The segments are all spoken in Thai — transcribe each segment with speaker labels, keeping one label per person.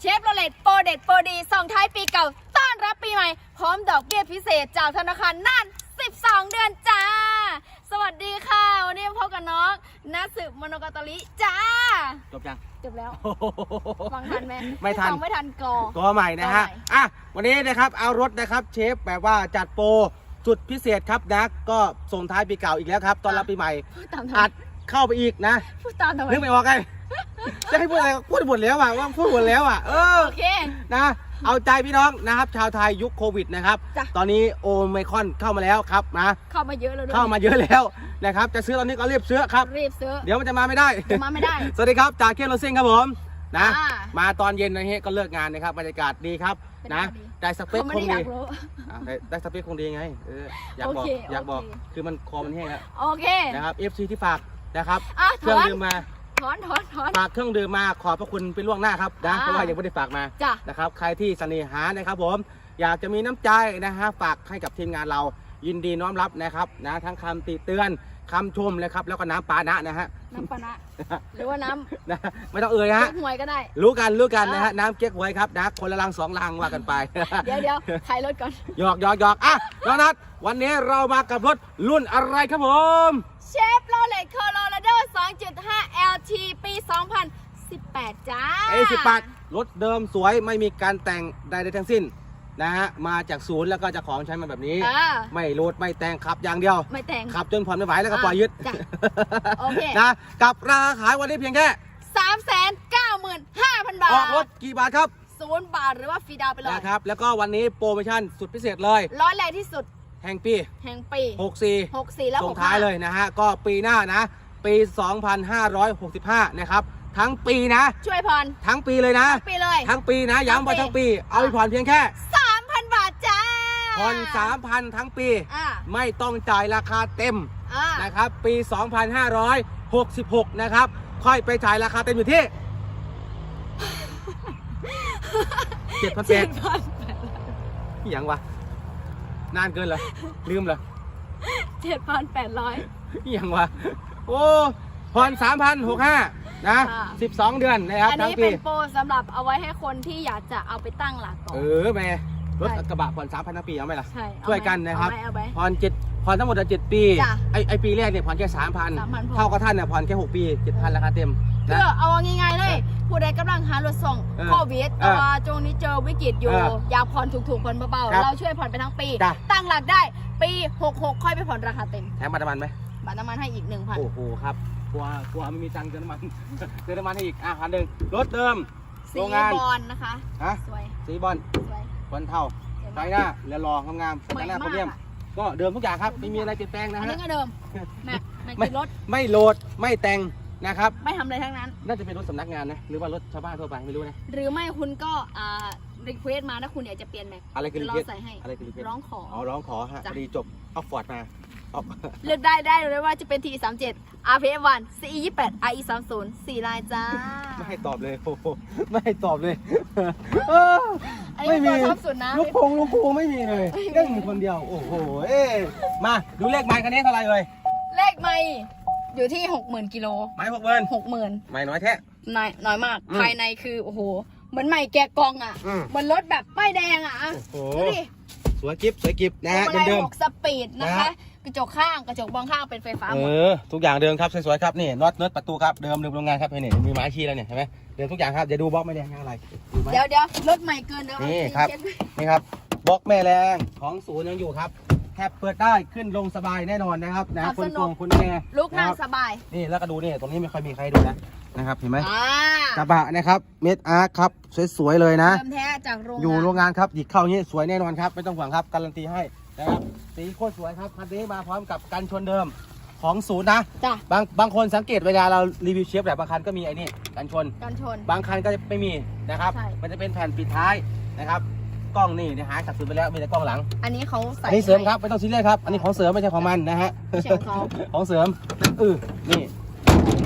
Speaker 1: เชฟโรเลตโปรเด็ดโปรดีส่งท้ายปีเก่า ต้อนรับปีใหม่ พร้อมดอกเบี้ยพิเศษจากธนาคารน่าน 12 เดือนจ้า สวัสดีค่ะ วันนี้มาพบกับน้องนัสืบมโนกาตลิจ้า
Speaker 2: จบยัง
Speaker 1: จบแล้ว ฟังทันไหม
Speaker 2: ไม่ทัน
Speaker 1: ฟังไม่ทันกอ
Speaker 2: ตัวใหม่นะฮะ
Speaker 1: ตัวใหม่
Speaker 2: อะ วันนี้นะครับ เอารถนะครับ เชฟแบบว่าจัดโปรจุดพิเศษครับนะ ก็ส่งท้ายปีเก่าอีกแล้วครับ ตอนรับปีใหม่
Speaker 1: พูดตามทำไม
Speaker 2: อัดเข้าไปอีกนะ
Speaker 1: พูดตามทำไม
Speaker 2: นึกไม่ออกไง จะให้พูดอะไรพูดหมดแล้วอะว่าพูดหมดแล้วอะเออ
Speaker 1: โอเค
Speaker 2: นะเอาใจพี่น้องนะครับชาวไทยยุคโควิดนะครับ
Speaker 1: จ้ะ
Speaker 2: ตอนนี้โอไมครอนเข้ามาแล้วครับนะ
Speaker 1: เข้ามาเยอะแล้วด้วย
Speaker 2: เข้ามาเยอะแล้วนะครับจะซื้อตอนนี้ก็รีบซื้อครับ
Speaker 1: รีบซื้อ
Speaker 2: เดี๋ยวมันจะมาไม่ได้
Speaker 1: เดี๋ยวมาไม่ได้
Speaker 2: สวัสดีครับจากเคียนโรซิ่งครับผมนะ
Speaker 1: อ่า
Speaker 2: มาตอนเย็นนะฮะก็เลิกงานนะครับบรรยากาศดีครับ
Speaker 1: เป็น
Speaker 2: นะ
Speaker 1: ไงดี
Speaker 2: ได้สเปค
Speaker 1: เขาไม่
Speaker 2: ค
Speaker 1: ได้
Speaker 2: ง
Speaker 1: อยา
Speaker 2: ดี
Speaker 1: กรู้
Speaker 2: อะได้ได้สเปคคงดีไงเอออยากบอก
Speaker 1: โอเค
Speaker 2: อยากบอก
Speaker 1: โอเค
Speaker 2: คือมันคอมันแห้งแล้ว
Speaker 1: โอเค
Speaker 2: นะครับ FC ที่ฝากนะครับ
Speaker 1: อะ
Speaker 2: เค
Speaker 1: ถ
Speaker 2: รื่อง
Speaker 1: อน
Speaker 2: ดื่มมา
Speaker 1: ถอนถอนถอน
Speaker 2: ฝากเครื่องดื่มมาขอบพระคุณเป็นล่วงหน้าครับนะ
Speaker 1: อ่า
Speaker 2: เพราะว่ายังไม่ได้ฝากมา
Speaker 1: จ้ะ
Speaker 2: นะครับใครที่เสน่หานะครับผมอยากจะมีน้ำใจนะฮะฝากให้กับทีมงานเรายินดีน้อมรับนะครับนะทั้งคำติเตือน คำชมนะครับ แล้วก็น้ำปานะนะฮะ
Speaker 1: น้ำปานะ หรือว่าน้
Speaker 2: นะไม่ต้องเอ่ยำฮะ
Speaker 1: เก๊กหวยก็ได้
Speaker 2: รู้กันรู้กันนะฮะ
Speaker 1: อ่า
Speaker 2: น้ำเก๊กหวยครับนะคนละลังสองลังว่ากันไป
Speaker 1: เดี๋ยวเดี๋ยวถ่ายรถก่อน
Speaker 2: หยอกหยอกหยอกอะน้องนัทวันนี้เรามากับรถรุ่นอะไรครับผม
Speaker 1: เชฟโรเลตโคโลราโด 2.5 LT ปี 2018 จ้า
Speaker 2: เอสิปัดรถเดิมสวยไม่มีการแต่งใดๆทั้งสิ้น นะฮะมาจากศูนย์แล้วก็เจะของใช้มาแบบนี้
Speaker 1: อ่า
Speaker 2: ไม่โหลดไม่แต่งขับอย่างเดียว
Speaker 1: ไม่แต่ง
Speaker 2: ขับจนผ่อนไม่ไหวแล้วก็ปล่อยยึด
Speaker 1: จ้ะโอเค
Speaker 2: นะกับราคาขายวันนี้เพียงแค่
Speaker 1: 395,000บาท
Speaker 2: ออกรถกี่บาทครับ
Speaker 1: ศูนย์บาทหรือว่าฟรีดาวน์ไปเลย
Speaker 2: นะครับ แล้วก็วันนี้โปรโมชั่นสุดพิเศษเลย
Speaker 1: ร้อยแรงที่สุด
Speaker 2: แห่งปี
Speaker 1: แห่งปี
Speaker 2: 64
Speaker 1: 64แล้ว
Speaker 2: ส่ง
Speaker 1: 65
Speaker 2: ท้ายเลยนะฮะ ก็ปีหน้านะ ปี 2565 นะครับ ทั้งปีนะ
Speaker 1: ช่วยผ่อน
Speaker 2: ทั้งปีเลยนะ
Speaker 1: ไปเลย
Speaker 2: ทั้งปีนะ ย้ำว่า
Speaker 1: ทั้
Speaker 2: ทั้
Speaker 1: ง
Speaker 2: ง
Speaker 1: ปี
Speaker 2: ปี เอาไปผ่อนเพียงแค่
Speaker 1: 3,000บาทจ้า
Speaker 2: ผ่อน3,000ทั้งปี
Speaker 1: อ่า
Speaker 2: ไม่ต้องจ่ายราคาเต็ม
Speaker 1: อ่า
Speaker 2: นะครับ ปี 2566 นะครับ ค่อยไปจ่ายราคาเต็มอยู่ที่7,800
Speaker 1: เจ็ดพัน
Speaker 2: อย่างวะ นานเกินเหรอ ลืมเหรอ
Speaker 1: เจ็ดพันแปดร้อย
Speaker 2: อย่างวะ โอ้ผ่อน3,065นะ
Speaker 1: ค่ะ
Speaker 2: 12เดือนนะครับ
Speaker 1: อัน
Speaker 2: ทั้ง
Speaker 1: นี้
Speaker 2: ปี
Speaker 1: เป็นโปรสำหรับเอาไว้ให้คนที่อยากจะเอาไปตั้งหลักก่อน
Speaker 2: เออแม่ รถ
Speaker 1: ใช่
Speaker 2: กระบะผ่อนสามพันทั้งปีเอาไหมล่ะ
Speaker 1: ใช่เอา
Speaker 2: ช่วยกันนะครับ
Speaker 1: เอาไว้
Speaker 2: ผ่อนเจ็ดผ่อนทั้งหมดเจ็ดปี
Speaker 1: จ้ะ
Speaker 2: ไอไอปีแรกเนี่ยผ่อนแค่สามพัน
Speaker 1: 3,000พอ
Speaker 2: เท่ากับท่านเนี่ยผ่อนแค่หกปีเจ็ดพันราคาเต็ม
Speaker 1: เพื่
Speaker 2: นะ
Speaker 1: อเอาง่ายๆเลย ผู้ใดกำลังหารถส่ง
Speaker 2: เออ
Speaker 1: โควิด
Speaker 2: เออ
Speaker 1: แต่ว่าช่วงนี้เจอวิกฤตอยู่
Speaker 2: เออ
Speaker 1: อยากผ่อนถูกๆผ่อนเบา
Speaker 2: ครับ
Speaker 1: ๆเราช่วยผ่อนไปทั้งปี
Speaker 2: จ้ะ
Speaker 1: ตั้งหลักได้ปี 66 ค่อยไปผ่อนราคาเต็ม
Speaker 2: แถมมาน้ำมันไหม
Speaker 1: บัตรน้ำมันให้อีก 1,000
Speaker 2: โอ้โหครับกลัวกลัวไม่มีตังค์เติมน้ำมัน เติมน้ำมันให้อีกอะพันหนึ่งรถเดิม
Speaker 1: สี
Speaker 2: โรงงาน
Speaker 1: บอลนะคะ
Speaker 2: ฮะ
Speaker 1: สวย
Speaker 2: สีบอล
Speaker 1: สวย
Speaker 2: บอลเท่า
Speaker 1: สวย
Speaker 2: ไฟ
Speaker 1: มาก
Speaker 2: หน้าเรือรองงามๆส
Speaker 1: ใหม่
Speaker 2: แตนหน้าโค
Speaker 1: มาร
Speaker 2: เมียม
Speaker 1: กอะ
Speaker 2: ก็เดิมทุกอย่างครับ ไม่มีอะไรเปลี่ยนแปลงนะ
Speaker 1: อัน
Speaker 2: ฮะ
Speaker 1: นี้ก็เดิมแม็กแม็ก
Speaker 2: ไม่
Speaker 1: ติดรถ
Speaker 2: ไม่โหลด ไม่แต่งนะครับ
Speaker 1: ไม่ทำอะไรทั้งนั้น
Speaker 2: น่าจะเป็นรถสำนักงานนะ หรือว่ารถชาวบ้านทั่วไปไม่รู้นะ
Speaker 1: หรือไม่คุณก็อ่ารีเควสมาถ้าคุณอยากจะเปลี่ยนแม็ก
Speaker 2: อะไรคือ
Speaker 1: เดี๋ยว
Speaker 2: request
Speaker 1: เราใส่ให้
Speaker 2: อะไรคือ request
Speaker 1: ร้องขอ
Speaker 2: อ๋อร้องขอฮะ
Speaker 1: จ้ะ
Speaker 2: พอดีจบเอาฟอร์ดมาเอา
Speaker 1: เลือกได้ได้เลยว่าจะเป็น T37 RPF 1 CE 28 IE 30 4ลายจ้า
Speaker 2: ไม่ให้ตอบเลยโอ้โหไม่ให้ตอบเลยเออ
Speaker 1: อันนี้
Speaker 2: ไม่มี
Speaker 1: ตัวท็อปสุดนะ
Speaker 2: ลูกพงลูกพงไม่มีเลย
Speaker 1: ไม่มี
Speaker 2: เล่นคนเดียวโอ้โหเอ๊ะมาดูเลขไม้คันนี้เท่าไหร่เลย
Speaker 1: เลขไม่อยู่ที่ 60,000กิโล
Speaker 2: ไม้หกเบิร์น
Speaker 1: 60,000
Speaker 2: ไม้น้อยแท้
Speaker 1: น้อยน้อยมาก
Speaker 2: อืม
Speaker 1: ภายในคือโอ้โหเหมือนใหม่แกะกล่องอะ
Speaker 2: อืม
Speaker 1: เหมือนรถแบบป้ายแดงอะ
Speaker 2: โอ้โห
Speaker 1: ดูดิ
Speaker 2: สวยกิฟสวยกิฟนะฮะ
Speaker 1: พวงมาลัย
Speaker 2: เดิม
Speaker 1: หกสปีดนะ
Speaker 2: นะ
Speaker 1: คะ
Speaker 2: ฮะ
Speaker 1: กระจกข้างกระจกมองข้างเป็นไฟฟ้า
Speaker 2: ๆ
Speaker 1: ห
Speaker 2: เอ
Speaker 1: มด
Speaker 2: อทุกอย่างเดิมครับสวยๆครับนี่น็อตเนิร์ดประตูครับเดิมเดิมโรงงานครับนี่มีไม้ชี้แล้วเนี่ยเห็นไหมเดิมทุกอย่างครับอย่าดูบล็อกไม่แดงยังอะไรดูไหม
Speaker 1: เดี๋ยวเดี๋ยวรถใหม่เกินเดี๋ยว
Speaker 2: นี่
Speaker 1: เอา
Speaker 2: ครับ
Speaker 1: เช็ดไว้
Speaker 2: นี่ครับบล็อกแม่แรงของศูนย์ยังอยู่ครับแคปเปิดได้ขึ้นลงสบายแน่นอนนะครับนะคนกงคนแม่
Speaker 1: ลุกนั่ง
Speaker 2: นะครับ
Speaker 1: สบาย
Speaker 2: นี่แล้วก็ดูนี่ตรงนี้ไม่ค่อยมีใครดูนะนะครับเห็นไหม
Speaker 1: อ่าก
Speaker 2: ระบะนะครับเม็ดอาร์ครับสวยๆเลยนะ
Speaker 1: เดิมแท้จากโรง
Speaker 2: อยู่
Speaker 1: งาน
Speaker 2: โรงงานครับหยิกเข้าอย่างนี้สวยแน่นอนครับไม่ต้องห่วงครับการันตีให้ นะครับสีโคตรสวยครับคันนี้มาพร้อมกับกันชนเดิมของศูนย์นะ
Speaker 1: จ้ะ
Speaker 2: บางบางคนสังเกตเวลาเรารีวิวเชฟแบบบางคันก็มีไอ้นี่กันชน
Speaker 1: กันชน
Speaker 2: บางคันก็จะไม่มีนะครับ
Speaker 1: ใช่
Speaker 2: มันจะเป็นแผ่นปิดท้ายนะครับ กล้องนี่เนี่ยหายสับสนไปแล้วมีแต่กล้องหลัง
Speaker 1: อันนี้เขาใส่
Speaker 2: อันนี้เสริมครับไม่ต้องซีเรียสครับ อันนี้ของเสริมไม่ใช่ของมันนะฮะ
Speaker 1: ไม่ใช่ของเขา
Speaker 2: ของเสริมเออนี่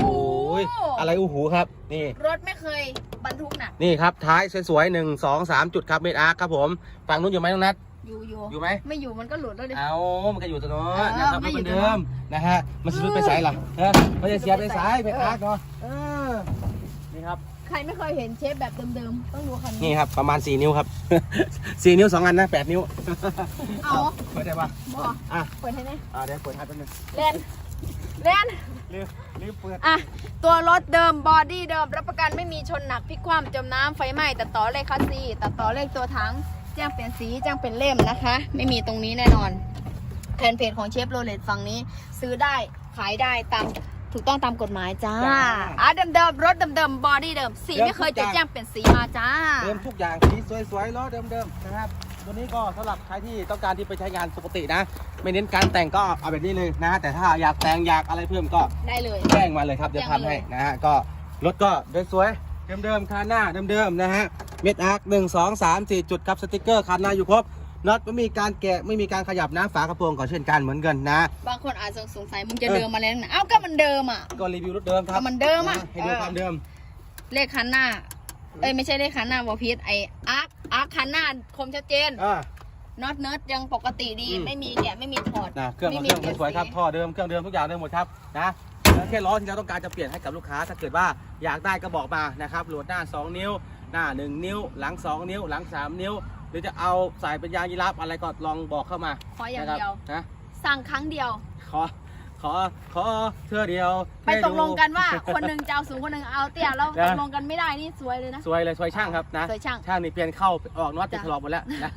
Speaker 1: โอ้
Speaker 2: โอ้ยอะไรอู้หูครับ นี่
Speaker 1: รถไม่เคยบรรทุกหนัก
Speaker 2: นี่ครับ ท้ายสวยๆหนึ่งสองสามจุดครับเมดอาร์ครับผม ฝั่งนู้นอยู่ไหมน้องนัท
Speaker 1: อยู่อยู่
Speaker 2: อยู่ไหม
Speaker 1: ไม่อยู่มันก็หลุดแล้วดิ
Speaker 2: เอามันก็อยู่ตรงโน้
Speaker 1: เอนอ
Speaker 2: นะครับ
Speaker 1: ไม่
Speaker 2: ไม่
Speaker 1: อ
Speaker 2: เห
Speaker 1: ยู่
Speaker 2: มือนเดิมนะฮะ มันสิรุดไปสายล่ะฮะมันจะเสียไปสายไป
Speaker 1: เออ
Speaker 2: อาร์เนาะเออนี่ครับ
Speaker 1: ใครไม่เคยเห็นเชฟแบบเดิมๆต้องดูคัน
Speaker 2: นี่ครับ ประมาณ 4 นิ้วครับ 4 นิ้ว 2 อันนะ 8 นิ้ว
Speaker 1: เอา
Speaker 2: เปิดได้ปะ
Speaker 1: บอ
Speaker 2: อะ
Speaker 1: เปิดให้แน่
Speaker 2: อะเดี๋ยวเปิดให้แป๊บนึง
Speaker 1: เล่นเล่น
Speaker 2: รีบรีบเปิด
Speaker 1: อะตัวรถเดิมบอดี้เดิมรับประกันไม่มีชนหนักพลิกคว่ำจมน้ำไฟไหม้ตัดต่อเลขคัสซีตัดต่อเลขตัวถังแจ้งเปลี่ยนสีแจ้งเป็นเล่มนะคะ ไม่มีตรงนี้แน่นอนแฟนเพจของเชฟโรเลตฝั่งนี้ ซื้อได้ขายได้ตามถูกต้องตามกฎหมายจ้าอะเดิมๆรถเดิมๆบอดี้เดิม สีไม่เคยจะแจ้งเปลี่ยนสีมาจ้า
Speaker 2: เดิมทุกอย่างสีสวยๆล้อเดิมๆนะครับ ตัวนี้ก็สำหรับใครที่ต้องการที่ไปใช้งานปกตินะ ไม่เน้นการแต่งก็เอาแบบนี้เลยนะ แต่ถ้าอยากแต่งอยากอะไรเพิ่มก็
Speaker 1: ได้เลย
Speaker 2: แจ้งมาเลยครับ เดี๋ยว
Speaker 1: แจ้งมา
Speaker 2: ทำให้
Speaker 1: เลย
Speaker 2: นะฮะ ก็รถก็สวยๆ เดิมๆคันหน้าเดิมๆนะฮะเม็ดอาร์คหนึ่งสองสามสี่จุดครับสติกเกอร์คันหน้าอยู่ครบน็อตไม่มีการแกะไม่มีการขยับนะฝากระโปรงก็เช่นกันเหมือนกันนะ
Speaker 1: บางคนอาจจะสงสัยมึงจะ
Speaker 2: เออ
Speaker 1: เดิมมาแล้วนะเอ้าก็มันเดิมอะ
Speaker 2: ก็รีวิวรถเดิมครับ
Speaker 1: ก็มันเดิมอะ
Speaker 2: นะให้ดูความเดิม
Speaker 1: เลขคันหน้าเอ้ยไม่ใช่เลขคันหน้าบอพีทไออาร์คอาร์คคันหน้าคมชัดเจน
Speaker 2: อ่า
Speaker 1: น็อตเนิร์ดยังปกติดี
Speaker 2: อืม
Speaker 1: ไม่มีแกะไม่มีถอด
Speaker 2: นะเครื่อง
Speaker 1: ไม่
Speaker 2: ของ
Speaker 1: มี
Speaker 2: เครื่องสวยๆครับ
Speaker 1: เปลี่ยนสี
Speaker 2: ท่อเดิมเครื่องเดิมทุกอย่างเดิมหมดครับนะ แล้วแค่ล้อที่เราต้องการจะเปลี่ยนให้กับลูกค้า ถ้าเกิดว่าอยากได้ก็บอกมานะครับโหลดหน้า 2 นิ้ว หน้า 1 นิ้ว หลัง 2 นิ้ว หลัง 3 นิ้ว หรือจะเอาใส่เป็นยางยีราฟอะไรก็ลองบอกเข้ามา
Speaker 1: ขออย่าง
Speaker 2: นะครับ
Speaker 1: เดียว
Speaker 2: นะ
Speaker 1: สั่งครั้งเดียว
Speaker 2: ขอ ขอขอเธอเดียว
Speaker 1: ไป
Speaker 2: ให้
Speaker 1: ต
Speaker 2: ดู
Speaker 1: กลงกันว่าคนหนึ่งจะเอาสูงคนหนึ่งเอาเตี้ยแล้ว
Speaker 2: นะ
Speaker 1: ตกลงกันไม่ได้นี่สวยเลยนะ
Speaker 2: สวยเลยสวยช่างครับนะ
Speaker 1: สวยช่าง
Speaker 2: ช่างนี่เปลี่ยนเข้าออกน็อตจะ
Speaker 1: จ้ะ
Speaker 2: ถลอกหมดแล้วนะ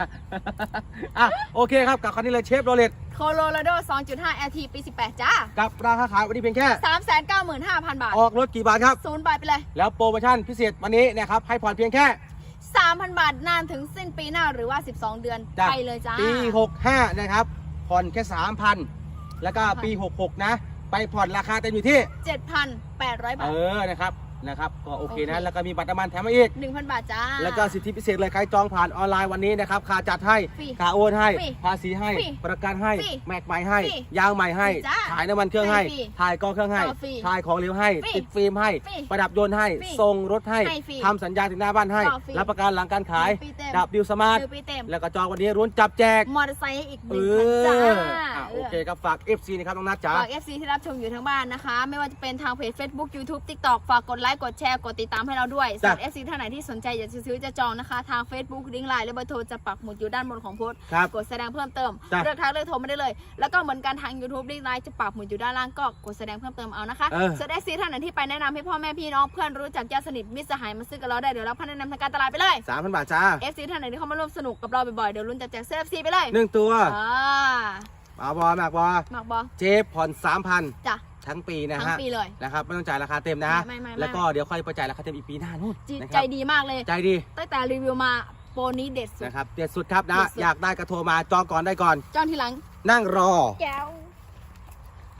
Speaker 2: อะโอเคครับกับคันนี้เลยเชฟโรเลต
Speaker 1: โคโลราโด 2.5 LT ปี 18 จ้า
Speaker 2: กับราคาขายวันนี้เพียงแค่
Speaker 1: 395,000 บาท
Speaker 2: ออกรถกี่บาทครับ
Speaker 1: ศูนย์บาทไปเลย
Speaker 2: แล้วโปรโมชั่นพิเศษวันนี้นะครับให้ผ่อนเพียงแค่
Speaker 1: 3,000 บาทนานถึงสิ้นปีหน้าหรือว่า 12 เดือน
Speaker 2: จ้ะ
Speaker 1: ไปเลยจ้า
Speaker 2: ปี65นะครับผ่อนแค่3,000 แล้วก็ปี 66 นะ ไปผ่อนราคาเต็มอยู่ที่
Speaker 1: 7,800 บา
Speaker 2: เอ
Speaker 1: ท
Speaker 2: อนะครับ นะครับก็โอเคนะ
Speaker 1: โอเค
Speaker 2: แล้วก็มีบัตรน้ำมันแถมมาอีก
Speaker 1: 1,000บาทจ้า
Speaker 2: แล้วก็สิทธิพิเศษเลยใครจองผ่านออนไลน์วันนี้นะครับค่าจัดให้
Speaker 1: ฟรี
Speaker 2: ค่าโอนให้
Speaker 1: ฟรี
Speaker 2: ภาษีให้
Speaker 1: ฟรี
Speaker 2: ประกันให้
Speaker 1: ฟรี
Speaker 2: แม็กใหม่ให้
Speaker 1: ฟรี
Speaker 2: ยางใหม่ให้
Speaker 1: ฟรีจ้า
Speaker 2: ถ่ายน้ำมันเครื่องให้
Speaker 1: ฟรี
Speaker 2: ถ่ายกล้องเครื่องให้
Speaker 1: ต่อฟรี
Speaker 2: ถ่ายของเหลวให้
Speaker 1: ฟรี
Speaker 2: ติดฟิล์มให้
Speaker 1: ฟรี
Speaker 2: ประดับยนต์ให้
Speaker 1: ฟรี
Speaker 2: ส่งรถให้
Speaker 1: ให้ฟรี
Speaker 2: ทำสัญญาถึงหน้าบ้านให้
Speaker 1: ต่อฟรี
Speaker 2: รับประกันหลังการขาย
Speaker 1: หนึ่งปีเต็ม
Speaker 2: ดับดิวสมาร์ท
Speaker 1: หนึ่งปีเต็ม
Speaker 2: แล้วก็จองวันนี้รุ้นจับแจก
Speaker 1: มอเตอร์ไซค์ให้อีกห
Speaker 2: เอ
Speaker 1: นึ่งคันจ้า
Speaker 2: ออะโอเคครับฝาก FC นะครับน้องนัทจ๋า
Speaker 1: ฝาก FC ที่รับชมอยู่ทั้งบ้านนะคะ ไม่ว่าจะเป็นทางเพจ Facebook YouTube TikTok ฝากกดไลค์กดแชร์กดติดตามให้เราด้วยส่วน FC ท่านไหนที่สนใจอยากจะซื้อจะจองนะคะ ทาง Facebook ลิงก์ไลน์และเบอร์โทรจะปักหมุดอยู่ด้านบนของโพสต์
Speaker 2: ครับ
Speaker 1: กดแสดงเพิ่มเติม
Speaker 2: จ้ะ
Speaker 1: เลือกทักเลือกโทรไม่ได้เลย แล้วก็เหมือนกันทาง YouTube ลิงก์ไลน์จะปักหมุดอยู่ด้านล่างก็กดแสดงเพิ่มเติมเอานะคะ
Speaker 2: เออ
Speaker 1: ส่วน FC ท่านไหนที่ไปแนะนำให้พ่อแม่พี่น้องเพื่อนรู้จักญาติสนิทมิตรสหายมาซื้อกับเราได้เดี๋ยวรับพันแนะนำทางการตลาดไปเลย
Speaker 2: สามพันบาทจ้า
Speaker 1: FC ท่านไหนที่เข้ามาร่วมสนุกกับเราบ่อยๆเดี๋ยวลุ้นจะแจกเสื้อ FC ไปเลย
Speaker 2: หนึ่งตัว
Speaker 1: อ่า
Speaker 2: ปาบอแมากบอ
Speaker 1: หมากบอ
Speaker 2: เจฟผ่อนสามพัน
Speaker 1: จ้ะ
Speaker 2: ทั้งปีนะ
Speaker 1: ทั้ง
Speaker 2: ฮะ
Speaker 1: ปีเลย
Speaker 2: นะครับไม่ต้องจ่ายราคาเต็มนะ
Speaker 1: ไม่ไม่ไม่
Speaker 2: แล้วก็เดี๋ยวค่อยไปจ่ายราคาเต็มอีกปีหน้านู่น
Speaker 1: จิต
Speaker 2: นะค
Speaker 1: ใจ
Speaker 2: รับ
Speaker 1: ดีมากเลย
Speaker 2: ใจดี
Speaker 1: ตั้งแต่รีวิวมาโปรนี้เด็ดสุด
Speaker 2: นะครับเด็ดสุดครับนะ
Speaker 1: เด็ดสุด
Speaker 2: อยากได้กระโทรมาจองก่อนได้ก่อน
Speaker 1: จ้องทีหลัง
Speaker 2: นั่งรอ
Speaker 1: แก้ว